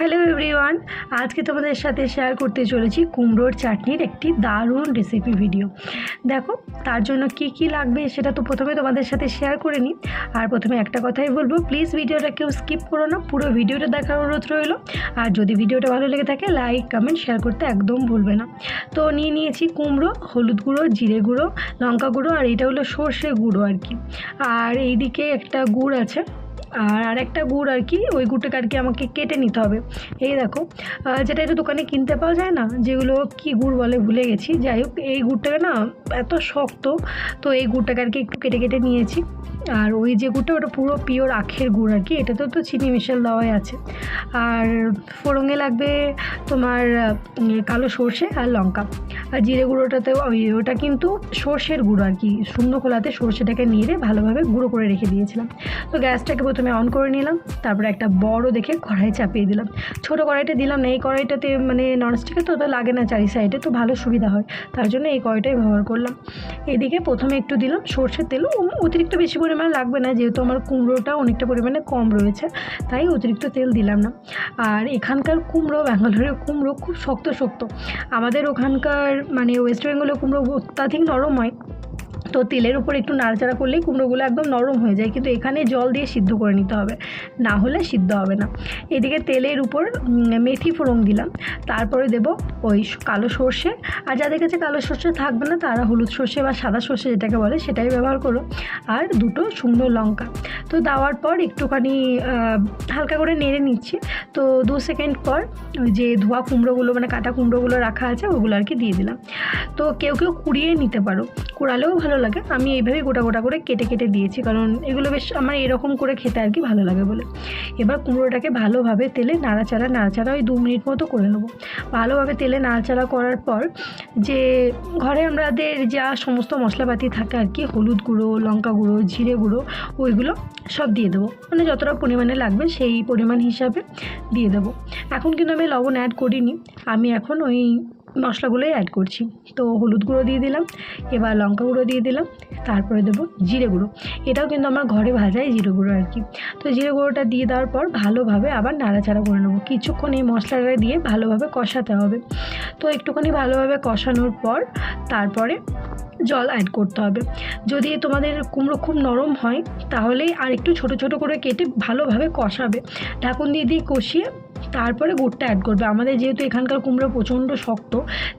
Hello everyone, আজকে তোমাদের সাথে শেয়ার করতে চলেছি কুমড়োর চাটনির একটি দারুণ রেসিপি ভিডিও দেখো, তার জন্য কি কি লাগবে সেটা তো প্রথমে তোমাদের সাথে শেয়ার করে নিই। আর প্রথমে একটা কথাই বলব প্লিজ ভিডিওটা কেউ স্কিপ করো না, পুরো ভিডিওটা দেখার অনুরোধ রইল। আর যদি ভিডিওটা ভালো লেগে থাকে লাইক কমেন্ট শেয়ার করতে একদম ভুলবে না। তো নিয়ে নিয়েছি কুমড়ো, হলুদ গুঁড়ো, জিরে গুঁড়ো, লঙ্কা গুঁড়ো, আর এটা হলো সর্ষে গুঁড়ো আর কি। আর এইদিকে একটা গুড় আছে। আর আরেকটা গুড় আর কি, ওই গুড়টাকে আর কি আমাকে কেটে নিতে হবে। এই দেখো যেটা একটু দোকানে কিনতে পাওয়া যায় না, যেগুলো কি গুড় বলে ভুলে গেছি। যাই হোক, এই গুড়টাকে না এত শক্ত, তো এই গুড়টাকে আর কি একটু কেটে কেটে নিয়েছি। আর ওই যে গুড়টা, ওটা পুরো পিওর আখের গুড় আর কি, এটাতেও তো চিনি মিশাল দেওয়াই আছে। আর ফোড়ঙে লাগবে তোমার কালো সর্ষে আর লঙ্কা। আর জিরে গুঁড়োটাতেও ওটা কিন্তু সর্ষের গুঁড়ো আর কি শূন্য খোলাতে সর্ষেটাকে নিয়ে ভালোভাবে গুঁড়ো করে রেখে দিয়েছিলাম। তো গ্যাসটাকে প্রথমে অন করে নিলাম, তারপরে একটা বড় দেখে কড়াই চাপিয়ে দিলাম। ছোটো কড়াইটা দিলাম না, এই কড়াইটাতে মানে ননস্টিকে তো লাগে না চারি সাইডে তো ভালো সুবিধা হয়। তার জন্য এই কড়াইটাই ব্যবহার করলাম। এদিকে প্রথমে একটু দিলাম সর্ষের তেল অতিরিক্ত বেশি পরিমাণে লাগবে না, যেহেতু আমার কুমড়োটা অনেকটা পরিমাণে কম রয়েছে, তাই অতিরিক্ত তেল দিলাম না। আর এখানকার কুমড়ো, ব্যাঙ্গালোরের কুমড়ো খুব শক্ত শক্ত। আমাদের ওখানকার মানে ওয়েস্ট বেঙ্গলের কুমড়ো অত্যাধিক নরম হয় তো তেলের উপর একটু নাড়াচাড়া করলেই কুমড়োগুলো একদম নরম হয়ে যায়, কিন্তু এখানে জল দিয়ে সিদ্ধ করে নিতে হবে। না হলে সিদ্ধ হবে না। এদিকে তেলের উপর মেথি ফোড়ন দিলাম। তারপরে দেব ওই কালো সর্ষে। আর যাদের কাছে কালো সর্ষে থাকবে না, তারা হলুদ সর্ষে বা সাদা সর্ষে যেটাকে বলে, সেটাই ব্যবহার করো। আর দুটো শুকনো লঙ্কা। তো দেওয়ার পর একটুখানি হালকা করে নেড়ে নিচ্ছি। তো দু সেকেন্ড পর যে ধোয়া কুমড়োগুলো মানে কাটা কুমড়োগুলো রাখা আছে, ওগুলো আর কি দিয়ে দিলাম। তো কেউ কেউ কুড়িয়ে নিতে পারো। কুড়ালেও ভালো লাগে, আমি এইভাবেই গোটা গোটা করে কেটে কেটে দিয়েছি, কারণ এগুলো বেশ আমার এরকম করে খেতে আর কি ভালো লাগে বলে। এবার কুমড়োটাকে ভালোভাবে তেলে নাড়াচাড়া নাড়াচাড়া ওই দু মিনিট মতো করে নেব। ভালোভাবে তেলে নাড়াচাড়া করার পর যে ঘরে আমাদের যা সমস্ত মশলাপাতি থাকে আর কি, হলুদ গুঁড়ো, লঙ্কা গুঁড়ো, জিরে গুঁড়ো, ওইগুলো সব দিয়ে দেবো। মানে যতটা পরিমাণে লাগবে সেই পরিমাণ হিসাবে দিয়ে দেবো। এখন কিন্তু আমি লবণ অ্যাড করিনি, আমি এখন ওই মশলাগুলোই অ্যাড করছি। তো হলুদ গুঁড়ো দিয়ে দিলাম, এবার লঙ্কা গুঁড়ো দিয়ে দিলাম, তারপরে দেবো জিরে গুঁড়ো। এটাও কিন্তু আমার ঘরে ভাজাই জিরে গুঁড়ো আর কি। তো জিরে গুঁড়োটা দিয়ে দেওয়ার পর ভালোভাবে আবার নাড়াচাড়া করে নেব। কিছুক্ষণ এই মশলাটা দিয়ে ভালোভাবে কষাতে হবে। তো একটুখানি ভালোভাবে কষানোর পর তারপরে জল অ্যাড করতে হবে। যদি তোমাদের কুমড়ো খুব নরম হয়, তাহলে আর একটু ছোটো ছোটো করে কেটে ভালোভাবে কষাবে। ঢাকুন দিয়ে দিয়ে কষিয়ে তারপরে গুড়টা অ্যাড করবে। আমাদের যেহেতু এখানকার কুমড়ো প্রচণ্ড শক্ত,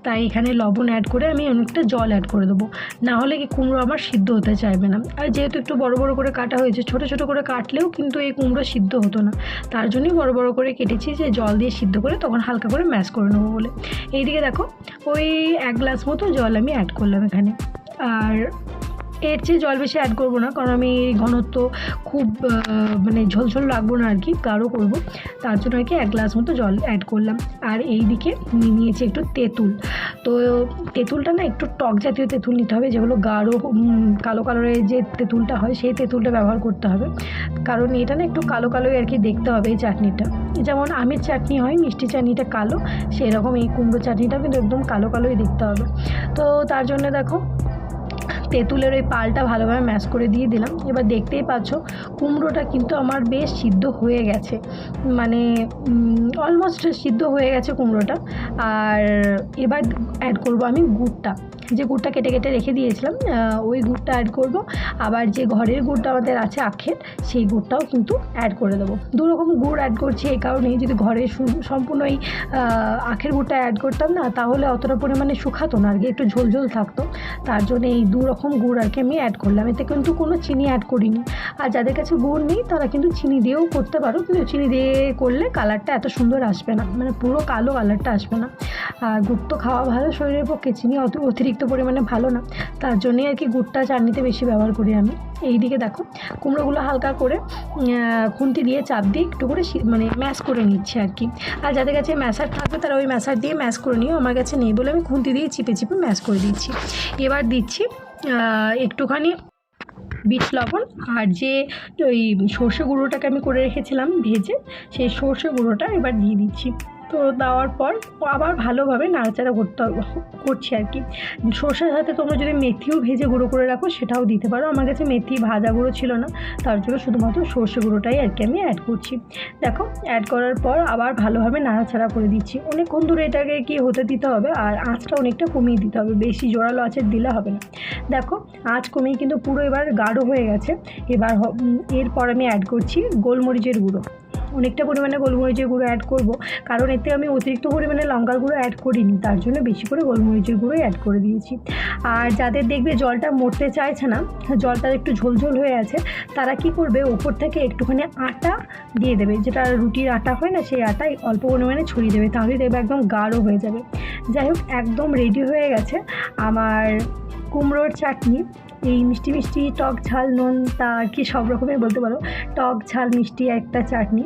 তাই এখানে লবণ অ্যাড করে আমি অনেকটা জল অ্যাড করে দেবো। না হলে কি কুমড়ো আমার সিদ্ধ হতে চাইবে না। আর যেহেতু একটু বড় বড় করে কাটা হয়েছে, ছোটো ছোটো করে কাটলেও কিন্তু এই কুমড়ো সিদ্ধ হতো না। তার জন্যই বড় বড় করে কেটেছি যে জল দিয়ে সিদ্ধ করে তখন হালকা করে ম্যাশ করে নেব বলে। এইদিকে দেখো, ওই এক গ্লাস মতো জল আমি অ্যাড করলাম এখানে। আর এর চেয়ে জল বেশি অ্যাড করব না, কারণ আমি ঘনত্ব খুব মানে ঝোলঝোল রাখব না আর কি, গাঢ় করব। তার জন্য আর কি এক গ্লাস মতো জল অ্যাড করলাম। আর এই দিকে নিয়ে নিয়েছি একটু তেঁতুল। তো তেঁতুলটা না একটু টক জাতীয় তেঁতুল নিতে হবে, যেগুলো গাঢ় কালো কালারের যে তেঁতুলটা হয়, সেই তেঁতুলটা ব্যবহার করতে হবে। কারণ এটা না একটু কালো কালোই আর কি দেখতে হবে এই চাটনিটা। যেমন আমের চাটনি হয়, মিষ্টি চাটনিটা কালো সেই রকম এই কুমড়ো চাটনিটাও কিন্তু একদম কালো কালোই দেখতে হবে। তো তার জন্য দেখো তেঁতুলের ওই পালটা ভালোভাবে ম্যাশ করে দিয়ে দিলাম। এবার দেখতেই পাচ্ছ, কুমড়োটা কিন্তু আমার বেশ সিদ্ধ হয়ে গেছে। মানে অলমোস্ট সিদ্ধ হয়ে গেছে কুমড়োটা। আর এবার অ্যাড করব আমি গুড়টা। যে গুড়টা কেটে কেটে রেখে দিয়েছিলাম ওই গুড়টা অ্যাড করব। আবার যে ঘরের গুড়টা আমাদের আছে আখের, সেই গুড়টাও কিন্তু অ্যাড করে দেবো। দু রকম গুড় অ্যাড করছি এই কারণেই, যদি ঘরে সম্পূর্ণ এই আখের গুড়টা অ্যাড করতাম না, তাহলে অতটা পরিমাণে শুকাতো না, আর কি একটু ঝোল ঝোল থাকতো। তার জন্য এই দু রকম গুড় আর কি আমি অ্যাড করলাম। এতে কিন্তু কোনো চিনি অ্যাড করিনি। আর যাদের কাছে গুড় নেই, তারা কিন্তু চিনি দিয়েও করতে পারো, কিন্তু চিনি দিয়ে করলে কালারটা এত সুন্দর আসবে না। মানে পুরো কালো কালারটা আসবে না। আর গুড় তো খাওয়া ভালো শরীরের পক্ষে, চিনি অত অতিরিক্ত পরিমাণে ভালো না। তার জন্যই আর কি গুড়টা, চাটনিতে বেশি ব্যবহার করি আমি। এই দিকে দেখো, কুমড়োগুলো হালকা করে খুন্তি দিয়ে চাপ দিয়ে একটু করে মানে ম্যাশ করে নিচ্ছে আর কি। আর যাদের কাছে ম্যাশার থাকবে, তারা ওই ম্যাশার দিয়ে ম্যাশ করে নিও। আমার কাছে নেই বলে আমি খুন্তি দিয়ে চিপে চিপে ম্যাশ করে দিচ্ছি। এবার দিচ্ছি একটুখানি বিট লবণ। আর যে ওই সর্ষে গুঁড়োটাকে আমি করে রেখেছিলাম ভেজে, সেই সর্ষে গুঁড়োটা এবার দিয়ে দিচ্ছি। তো দেওয়ার পর আবার ভালোভাবে নাড়াচাড়া করতে করছি আর কি। সর্ষের সাথে তোমরা যদি মেথিও ভেজে গুঁড়ো করে রাখো, সেটাও দিতে পারো। আমার কাছে মেথি ভাজা গুঁড়ো ছিল না, তার জন্য শুধুমাত্র সর্ষে গুঁড়োটাই আর কি আমি অ্যাড করছি। দেখো অ্যাড করার পর আবার ভালোভাবে নাড়াচাড়া করে দিচ্ছি। অনেকক্ষণ ধরে এটাকে কি হতে দিতে হবে, আর আঁচটা অনেকটা কমিয়ে দিতে হবে, বেশি জোরালো আঁচের দিলে হবে না। দেখো, আঁচ কমিয়ে কিন্তু পুরো এবার গাঢ় হয়ে গেছে। এবার এরপর আমি অ্যাড করছি গোলমরিচের গুঁড়ো। অনেকটা পরিমাণে গোলমরিচের গুঁড়ো অ্যাড করব। কারণ এতে আমি অতিরিক্ত পরিমাণে লঙ্কার গুঁড়ো অ্যাড করিনি, তার জন্য বেশি করে গোলমরিচের গুঁড়ো অ্যাড করে দিয়েছি। আর যাদের দেখবে জলটা মরতে চাইছে না, জলটা একটু ঝোলঝোল হয়ে আছে, তারা কি করবে, ওপর থেকে একটুখানি আটা দিয়ে দেবে, যেটা রুটির আটা হয় না, সেই আটাই অল্প পরিমাণে ছড়িয়ে দেবে, তাহলে দেখবে একদম গাঢ় হয়ে যাবে। যাই হোক, একদম রেডি হয়ে গেছে আমার কুমড়োর চাটনি। এই মিষ্টি মিষ্টি টক ঝাল নুন, তা আর কি সব রকমের বলতে পারো? টক ঝাল, মিষ্টি, একটা চাটনি,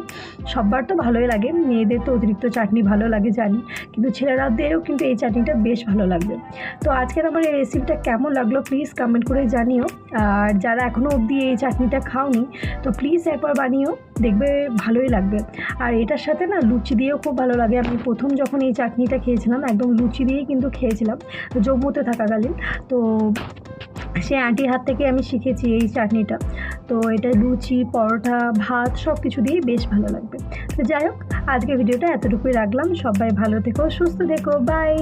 সববার তো ভালোই লাগে। মেয়েদের তো অতিরিক্ত চাটনি ভালো লাগে, জানি। কিন্তু ছেলেরাদেরও কিন্তু এই চাটনিটা বেশ ভালো লাগবে। তো আজকের আমার এই রেসিপিটা কেমন লাগল প্লিজ কমেন্ট করে জানিও। আর যারা এখনও অবধি এই চাটনিটা খাওনি, তো প্লিজ একবার বানিও, দেখবে ভালোই লাগবে। আর এটার সাথে না লুচি দিয়েও খুব ভালো লাগে। আমি প্রথম যখন এই চাটনিটা খেয়েছিলাম, একদম লুচি দিয়েই কিন্তু খেয়েছিলাম। জম্মুতে থাকাকালীন। তো সে আন্টির হাত থেকে আমি শিখেছি এই চাটনিটা। তো এটা লুচি, পরোটা, ভাত সব কিছু দিয়েই বেশ ভালো লাগবে। তো যাই হোক আজকে ভিডিওটা এতটুকুই রাখলাম। সবাই ভালো থেকো, সুস্থ থেকো বাই